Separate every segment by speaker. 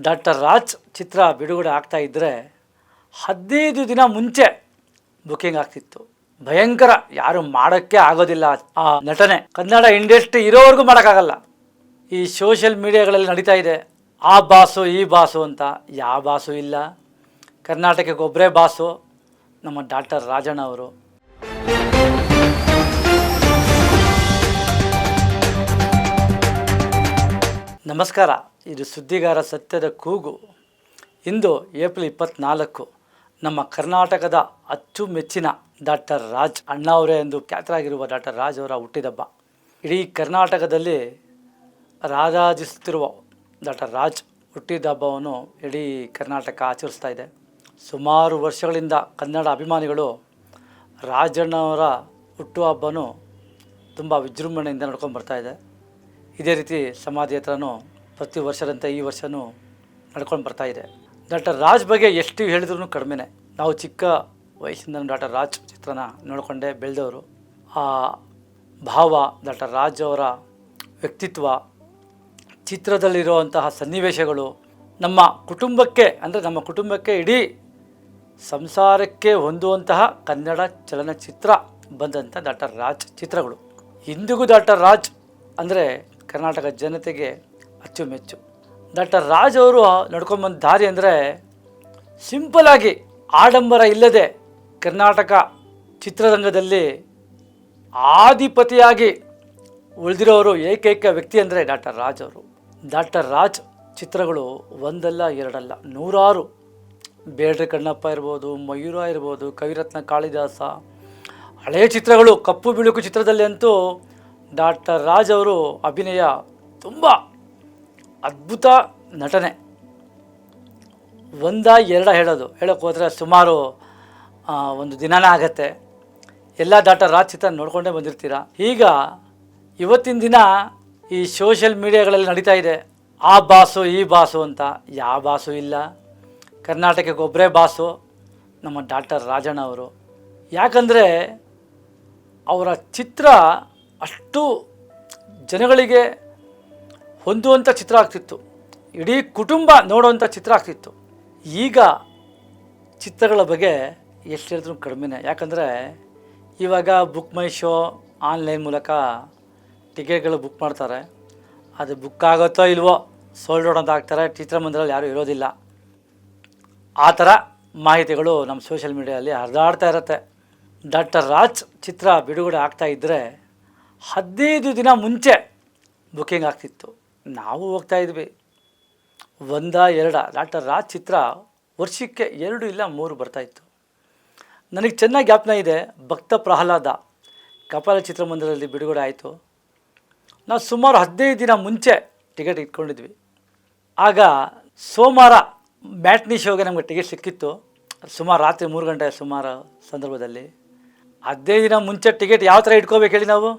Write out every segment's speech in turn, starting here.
Speaker 1: Doctor Raj ಚಿತ್ರ ಬಿಡುಗಡೆ ಆಗ್ತಾ ಇದ್ದರೆ ಹದಿನೈದು ದಿನ ಮುಂಚೆ ಬುಕಿಂಗ್ ಆಗ್ತಿತ್ತು. ಭಯಂಕರ, ಯಾರು ಮಾಡೋಕ್ಕೆ ಆಗೋದಿಲ್ಲ. ಆ ನಟನೆ ಕನ್ನಡ ಇಂಡಸ್ಟ್ರಿ ಇರೋವರೆಗೂ ಮಾಡೋಕ್ಕಾಗಲ್ಲ. ಈ ಸೋಷಿಯಲ್ ಮೀಡಿಯಾಗಳಲ್ಲಿ ನಡೀತಾ ಇದೆ. ಆ ಬಾಸು, ಈ ಬಾಸು ಅಂತ ಯಾವ ಬಾಸು ಇಲ್ಲ. ಕರ್ನಾಟಕಕ್ಕೆ ಒಬ್ಬರೇ ಬಾಸು, ನಮ್ಮ ಡಾಕ್ಟರ್ ರಾಜಣ್ಣ ಅವರು. ನಮಸ್ಕಾರ, ಇದು ಸುದ್ದಿಗಾರ ಸತ್ಯದ ಕೂಗು. ಇಂದು ಏಪ್ರಿಲ್ ಇಪ್ಪತ್ನಾಲ್ಕು, ನಮ್ಮ ಕರ್ನಾಟಕದ ಅಚ್ಚುಮೆಚ್ಚಿನ ಡಾಕ್ಟರ್ ರಾಜ್ ಅಣ್ಣ ಅವರೇ ಎಂದು ಖ್ಯಾತರಾಗಿರುವ ಡಾಕ್ಟರ್ ರಾಜ್ ಅವರ ಹುಟ್ಟಿದಬ್ಬ. ಇಡೀ ಕರ್ನಾಟಕದಲ್ಲಿ ರಾರಾಜಿಸುತ್ತಿರುವ ಡಾಕ್ಟರ್ ರಾಜ್ ಹುಟ್ಟಿದಬ್ಬವನ್ನು ಇಡೀ ಕರ್ನಾಟಕ ಆಚರಿಸ್ತಾ ಇದೆ. ಸುಮಾರು ವರ್ಷಗಳಿಂದ ಕನ್ನಡ ಅಭಿಮಾನಿಗಳು ರಾಜಣ್ಣವರ ಹುಟ್ಟುಹಬ್ಬನೂ ತುಂಬ ವಿಜೃಂಭಣೆಯಿಂದ ನಡ್ಕೊಂಡು ಬರ್ತಾ ಇದೆ ರೀತಿ ಸಮಾಧಿ ಹತ್ರನೂ ಪ್ರತಿ ವರ್ಷದಂತೆ ಈ ವರ್ಷವೂ ನಡ್ಕೊಂಡು ಬರ್ತಾ ಇದೆ. ಡಾಕ್ಟರ್ ರಾಜ್ ಬಗ್ಗೆ ಎಷ್ಟು ಹೇಳಿದ್ರು ಕಡಿಮೆನೆ. ನಾವು ಚಿಕ್ಕ ವಯಸ್ಸಿಂದ ಡಾಕ್ಟರ್ ರಾಜ್ ಚಿತ್ರನ ನೋಡಿಕೊಂಡೇ ಬೆಳೆದವರು. ಆ ಭಾವ ಡಾಕ್ಟರ್ ರಾಜ್ ಅವರ ವ್ಯಕ್ತಿತ್ವ, ಚಿತ್ರದಲ್ಲಿರುವಂತಹ ಸನ್ನಿವೇಶಗಳು ನಮ್ಮ ಕುಟುಂಬಕ್ಕೆ, ಅಂದರೆ ನಮ್ಮ ಕುಟುಂಬಕ್ಕೆ ಇಡೀ ಸಂಸಾರಕ್ಕೆ ಹೊಂದುವಂತಹ ಕನ್ನಡ ಚಲನಚಿತ್ರ ಬಂದಂಥ ಡಾಕ್ಟರ್ ರಾಜ್ ಚಿತ್ರಗಳು. ಇಂದಿಗೂ ಡಾಕ್ಟರ್ ರಾಜ್ ಅಂದರೆ ಕರ್ನಾಟಕ ಜನತೆಗೆ ಅಚ್ಚುಮೆಚ್ಚು. ಡಾಕ್ಟರ್ ರಾಜ್ ಅವರು ನಡ್ಕೊಂಬಂದ ದಾರಿ ಅಂದರೆ ಸಿಂಪಲಾಗಿ ಆಡಂಬರ ಇಲ್ಲದೆ ಕರ್ನಾಟಕ ಚಿತ್ರರಂಗದಲ್ಲಿ ಆಧಿಪತಿಯಾಗಿ ಉಳಿದಿರೋರು ಏಕೈಕ ವ್ಯಕ್ತಿ ಅಂದರೆ ಡಾಕ್ಟರ್ ರಾಜ್ ಅವರು. ಡಾಕ್ಟರ್ ರಾಜ್ ಚಿತ್ರಗಳು ಒಂದಲ್ಲ, ಎರಡಲ್ಲ, ನೂರಾರು. ಬೇಡ್ರೆ ಕಣ್ಣಪ್ಪ ಇರ್ಬೋದು, ಮಯೂರ ಇರ್ಬೋದು, ಕವಿರತ್ನ ಕಾಳಿದಾಸ. ಹಳೆಯ ಚಿತ್ರಗಳು ಕಪ್ಪು ಬಿಳುಕು ಚಿತ್ರದಲ್ಲಿ ಅಂತೂ ಡಾಕ್ಟರ್ ರಾಜ್ ಅವರು ಅಭಿನಯ ತುಂಬ ಅದ್ಭುತ ನಟನೆ. ಒಂದ ಎರಡ ಹೇಳೋದು. ಹೇಳೋಕ್ಕೆ ಹೋದರೆ ಸುಮಾರು ಒಂದು ದಿನನೇ ಆಗತ್ತೆ. ಎಲ್ಲ ಡಾಕ್ಟರ್ ರಾಜ್ ಚಿತ್ರ ನೋಡ್ಕೊಂಡೇ ಬಂದಿರ್ತೀರ? ಈಗ ಇವತ್ತಿನ ದಿನ ಈ ಸೋಷಿಯಲ್ ಮೀಡಿಯಾಗಳಲ್ಲಿ ನಡೀತಾ ಇದೆ. ಆ ಬಾಸು, ಈ ಬಾಸು ಅಂತ. ಯಾವ ಬಾಸು ಇಲ್ಲ. ಕರ್ನಾಟಕಕ್ಕೆ ಒಬ್ಬರೇ ಬಾಸು ನಮ್ಮ ಡಾಕ್ಟರ್ ರಾಜಣ್ಣ ಅವರು. ಯಾಕಂದರೆ ಅವರ ಚಿತ್ರ ಅಷ್ಟು ಜನಗಳಿಗೆ ಹೊಂದುವಂಥ ಚಿತ್ರ ಆಗ್ತಿತ್ತು. ಇಡೀ ಕುಟುಂಬ ನೋಡುವಂಥ ಚಿತ್ರ ಆಗ್ತಿತ್ತು. ಈಗ ಚಿತ್ರಗಳ ಬಗ್ಗೆ ಎಷ್ಟು ಹೇಳಿದ್ರು ಕಡಿಮೆನೇ. ಯಾಕಂದರೆ ಇವಾಗ ಬುಕ್ ಮೈ ಶೋ ಆನ್ಲೈನ್ ಮೂಲಕ ಟಿಕೆಟ್ಗಳು ಬುಕ್ ಮಾಡ್ತಾರೆ. ಅದು ಬುಕ್ ಆಗುತ್ತೋ ಇಲ್ವೋ ಸೋಲ್ಡ್ ಔಟ್ ಅಂತ ಹಾಕ್ತಾರೆ. ಚಿತ್ರಮಂದಿರಲ್ಲಿ ಯಾರೂ ಇರೋದಿಲ್ಲ. ಆ ಥರ ಮಾಹಿತಿಗಳು ನಮ್ಮ ಸೋಷಿಯಲ್ ಮೀಡಿಯಲ್ಲಿ ಹರಿದಾಡ್ತಾ ಇರುತ್ತೆ. ಡಾಕ್ಟರ್ ರಾಜ್ ಚಿತ್ರ ಬಿಡುಗಡೆ ಆಗ್ತಾ ಇದ್ದರೆ ಹದಿನೈದು ದಿನ ಮುಂಚೆ ಬುಕ್ಕಿಂಗ್ ಆಗ್ತಿತ್ತು. ನಾವು ಹೋಗ್ತಾ ಇದ್ವಿ. ಒಂದ, ಎರಡ, ಡಾಕ್ಟರ್ ರಾಜ್ ಚಿತ್ರ ವರ್ಷಕ್ಕೆ ಎರಡು ಇಲ್ಲ ಮೂರು ಬರ್ತಾಯಿತ್ತು ನನಗೆ ಚೆನ್ನಾಗಿ ಜ್ಞಾಪನ ಇದೆ. ಭಕ್ತ ಪ್ರಹ್ಲಾದ ಕಪಾಲ ಚಿತ್ರಮಂದಿರದಲ್ಲಿ ಬಿಡುಗಡೆ ಆಯಿತು. ನಾವು ಸುಮಾರು ಹದಿನೈದು ದಿನ ಮುಂಚೆ ಟಿಕೆಟ್ ಇಟ್ಕೊಂಡಿದ್ವಿ. ಆಗ ಸೋಮವಾರ ಮ್ಯಾಟ್ನಿ ಶೋಗೆ ನಮಗೆ ಟಿಕೆಟ್ ಸಿಕ್ಕಿತ್ತು. ಸುಮಾರು ರಾತ್ರಿ ಮೂರು ಗಂಟೆ ಸುಮಾರು ಸಂದರ್ಭದಲ್ಲಿ. ಹದಿನೈದು ದಿನ ಮುಂಚೆ ಟಿಕೆಟ್ ಯಾವ ಥರ ಇಟ್ಕೋಬೇಕು ಹೇಳಿ ನಾವು?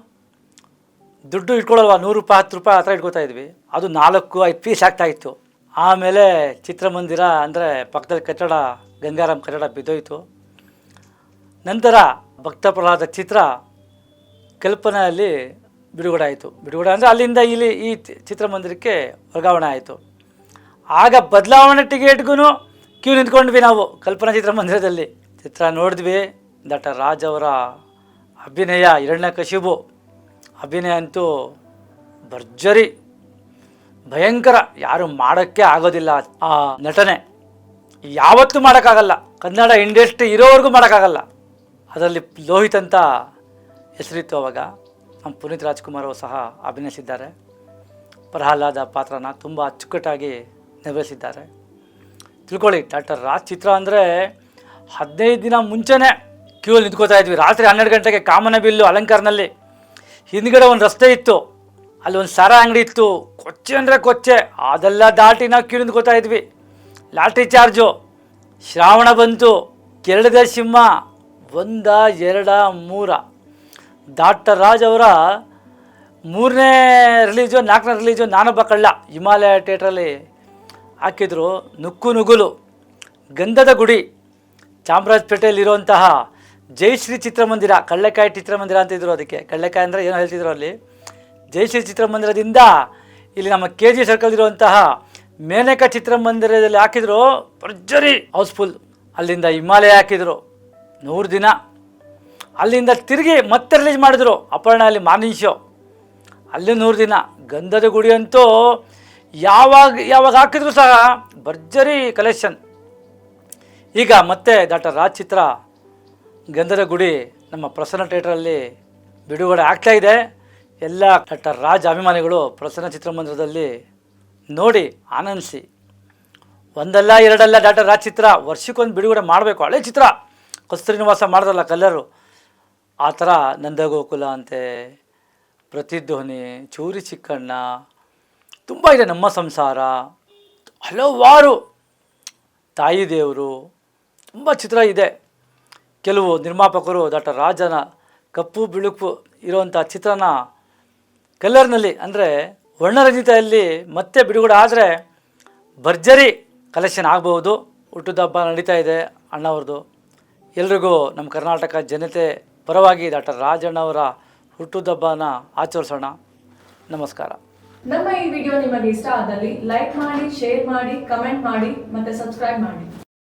Speaker 1: ದುಡ್ಡು ಇಟ್ಕೊಳ್ಳಲ್ವ ನೂರು ರೂಪಾಯಿ, ಹತ್ತು ರೂಪಾಯಿ ಆ ಥರ ಇಟ್ಕೋತಾ ಇದ್ವಿ. ಅದು ನಾಲ್ಕು, ಐದು ಪೀಸ್ ಆಗ್ತಾ ಇತ್ತು. ಆಮೇಲೆ ಚಿತ್ರಮಂದಿರ ಅಂದರೆ ಪಕ್ಕದಲ್ಲಿ ಕಟ್ಟಡ, ಗಂಗಾರಾಮ್ ಕಟ್ಟಡ ಬಿದ್ದೋಯಿತು. ನಂತರ ಭಕ್ತ ಪ್ರಹ್ಲಾದ ಚಿತ್ರ ಕಲ್ಪನೆಯಲ್ಲಿ ಬಿಡುಗಡೆ ಆಯಿತು. ಬಿಡುಗಡೆ ಅಂದರೆ ಅಲ್ಲಿಂದ ಇಲ್ಲಿ ಈ ಚಿತ್ರಮಂದಿರಕ್ಕೆ ವರ್ಗಾವಣೆ ಆಯಿತು. ಆಗ ಬದಲಾವಣೆ ಟಿಕೆಟ್ಗೂ ಕ್ಯೂ ನಿಂತ್ಕೊಂಡ್ವಿ ನಾವು, ಕಲ್ಪನಾ ಚಿತ್ರಮಂದಿರದಲ್ಲಿ. ಚಿತ್ರ ನೋಡಿದ್ವಿ ದಟ ರಾಜ್ ಅವರ ಅಭಿನಯ, ಎರಡನೇ ಕಶಿಬು ಅಭಿನಯ ಅಂತೂ ಭರ್ಜರಿ. ಭಯಂಕರ. ಯಾರು ಮಾಡೋಕ್ಕೆ ಆಗೋದಿಲ್ಲ. ಆ ನಟನೆ ಯಾವತ್ತೂ ಮಾಡೋಕ್ಕಾಗಲ್ಲ. ಕನ್ನಡ ಇಂಡಸ್ಟ್ರಿ ಇರೋವರೆಗೂ ಮಾಡೋಕ್ಕಾಗಲ್ಲ. ಅದರಲ್ಲಿ ಲೋಹಿತ್ ಅಂತ ಹೆಸರಿತ್ತು ಅವಾಗ. ನಮ್ಮ ಪುನೀತ್ ರಾಜ್ಕುಮಾರ್ ಅವರು ಸಹ ಅಭಿನಯಿಸಿದ್ದಾರೆ. ಪ್ರಹ್ಲಾದ ಪಾತ್ರನ ತುಂಬ ಅಚ್ಚುಕಟ್ಟಾಗಿ ನಿರ್ವಹಿಸಿದ್ದಾರೆ. ತಿಳ್ಕೊಳ್ಳಿ, ಡಾಕ್ಟರ್ ರಾಜ್ ಚಿತ್ರ ಅಂದರೆ ಹದಿನೈದು ದಿನ ಮುಂಚೆನೇ ಕ್ಯೂಲ್ ನಿಂತ್ಕೋತಾ ಇದ್ವಿ. ರಾತ್ರಿ ಹನ್ನೆರಡು ಗಂಟೆಗೆ ಕಾಮನಬಿಲ್ಲು ಅಲಂಕಾರ್ನಲ್ಲಿ ಹಿಂದ್ಗಡೆ ಒಂದು ರಸ್ತೆ ಇತ್ತು. ಅಲ್ಲಿ ಒಂದು ಸರ ಅಂಗಡಿ ಇತ್ತು. ಕೊಚ್ಚೆ ಅಂದರೆ ಕೊಚ್ಚೆ. ಅದೆಲ್ಲ ದಾಟಿ ನಾವು ಗೊತ್ತಾ ಇದ್ವಿ. Lottery charge. ಶ್ರಾವಣ ಬಂತು. ಕೆರಳದ ಸಿಂಹ. ಒಂದ, ಎರಡ, ಮೂರ. ಡಾಕ್ಟರ್ ರಾಜ್ ಅವರ ಮೂರನೇ ರಿಲೀಜು ನಾಲ್ಕನೇ ರಿಲೀಜು ನಾನೊಬ್ಬ ಕಳ್ಳ. ಹಿಮಾಲಯ ಥಿಯೇಟ್ರಲ್ಲಿ ಹಾಕಿದ್ರು. ನುಕ್ಕು ನುಗುಲು ಗಂಧದ ಗುಡಿ. ಚಾಮರಾಜಪೇಟೆಯಲ್ಲಿರುವಂತಹ ಜಯಶ್ರೀ ಚಿತ್ರಮಂದಿರ, ಕಳ್ಳೆಕಾಯಿ ಚಿತ್ರಮಂದಿರ ಅಂತಿದ್ರು ಅದಕ್ಕೆ. ಕಳ್ಳೆಕಾಯಿ ಅಂದರೆ ಏನೋ ಹೇಳ್ತಿದ್ರು ಅಲ್ಲಿ. ಜಯಶ್ರೀ ಚಿತ್ರಮಂದಿರದಿಂದ ಇಲ್ಲಿ ನಮ್ಮ ಕೆ ಜಿ ಸರ್ಕಲ್ ಇರುವಂತಹ ಮೇನಕ ಚಿತ್ರಮಂದಿರದಲ್ಲಿ ಹಾಕಿದ್ರು, ಭರ್ಜರಿ ಹೌಸ್ಫುಲ್ ಅಲ್ಲಿಂದ ಹಿಮಾಲಯ ಹಾಕಿದ್ರು, ನೂರು ದಿನ. ಅಲ್ಲಿಂದ ತಿರುಗಿ ಮತ್ತೆ ರಿಲೀಸ್ ಮಾಡಿದ್ರು, ಅಪರ್ಣ ಅಲ್ಲಿ ಮಾರ್ನಿಂಗ್ ಶೋ ಅಲ್ಲಿ ನೂರು ದಿನ. ಗಂಧದ ಗುಡಿ ಅಂತೂ ಯಾವಾಗ ಯಾವಾಗ ಹಾಕಿದ್ರು ಸಹ ಭರ್ಜರಿ ಕಲೆಕ್ಷನ್ ಈಗ ಮತ್ತೆ ಡಾಕ್ಟರ್ ರಾಜ್ ಚಿತ್ರ ಗಂಧದ ಗುಡಿ ನಮ್ಮ ಪ್ರಸನ್ನ ಥಿಯೇಟ್ರಲ್ಲಿ ಬಿಡುಗಡೆ ಆಗ್ತಾ ಇದೆ. ಎಲ್ಲ ಡಾಕ್ಟರ್ ರಾಜ್ ಅಭಿಮಾನಿಗಳು ಪ್ರಸನ್ನ ಚಿತ್ರಮಂದಿರದಲ್ಲಿ ನೋಡಿ ಆನಂದಿಸಿ. ಒಂದಲ್ಲ, ಎರಡಲ್ಲ ಡಾಕ್ಟರ್ ರಾಜ್ ಚಿತ್ರ, ವರ್ಷಕ್ಕೊಂದು ಬಿಡುಗಡೆ ಮಾಡಬೇಕು. ಹಳೆ ಚಿತ್ರ. ಕಸ್ತೂರಿ ನಿವಾಸ ಮಾಡಿದ್ರಲ್ಲ ಕಲ್ಲರು. ಆ ಥರ ನಂದಗೋಕುಲ ಅಂತೆ, ಪ್ರತಿಧ್ವನಿ, ಚೂರಿ ಚಿಕ್ಕಣ್ಣ, ತುಂಬ ಇದೆ ನಮ್ಮ ಸಂಸಾರ. ಹಲವಾರು ತಾಯಿ ದೇವರು, ತುಂಬ ಚಿತ್ರ ಇದೆ. ಕೆಲವು ನಿರ್ಮಾಪಕರು ಡಾಕ್ಟರ್ ರಾಜನ ಕಪ್ಪು ಬಿಳುಪು ಇರುವಂಥ ಚಿತ್ರನ ಕಲ್ಲರ್ನಲ್ಲಿ ಅಂದರೆ ವರ್ಣರಂಜಿತೆಯಲ್ಲಿ ಮತ್ತೆ ಬಿಡುಗಡೆ ಆದರೆ ಭರ್ಜರಿ ಕಲೆಕ್ಷನ್ ಆಗಬಹುದು. ಹುಟ್ಟುದ ಹಬ್ಬ ನಡೀತಾ ಇದೆ ಅಣ್ಣವ್ರದ್ದು. ಎಲ್ರಿಗೂ ನಮ್ಮ ಕರ್ನಾಟಕ ಜನತೆ ಪರವಾಗಿ ಡಾಕ್ಟರ್ ರಾಜಣ್ಣವರ ಹುಟ್ಟುದಬ್ಬನ ಆಚರಿಸೋಣ. ನಮಸ್ಕಾರ.
Speaker 2: ನಮ್ಮ ಈ ವಿಡಿಯೋ ನಿಮಗೆ ಇಷ್ಟ ಆದಲ್ಲಿ ಲೈಕ್ ಮಾಡಿ, ಶೇರ್ ಮಾಡಿ, ಕಮೆಂಟ್ ಮಾಡಿ ಮತ್ತೆ ಸಬ್ಸ್ಕ್ರೈಬ್ ಮಾಡಿ.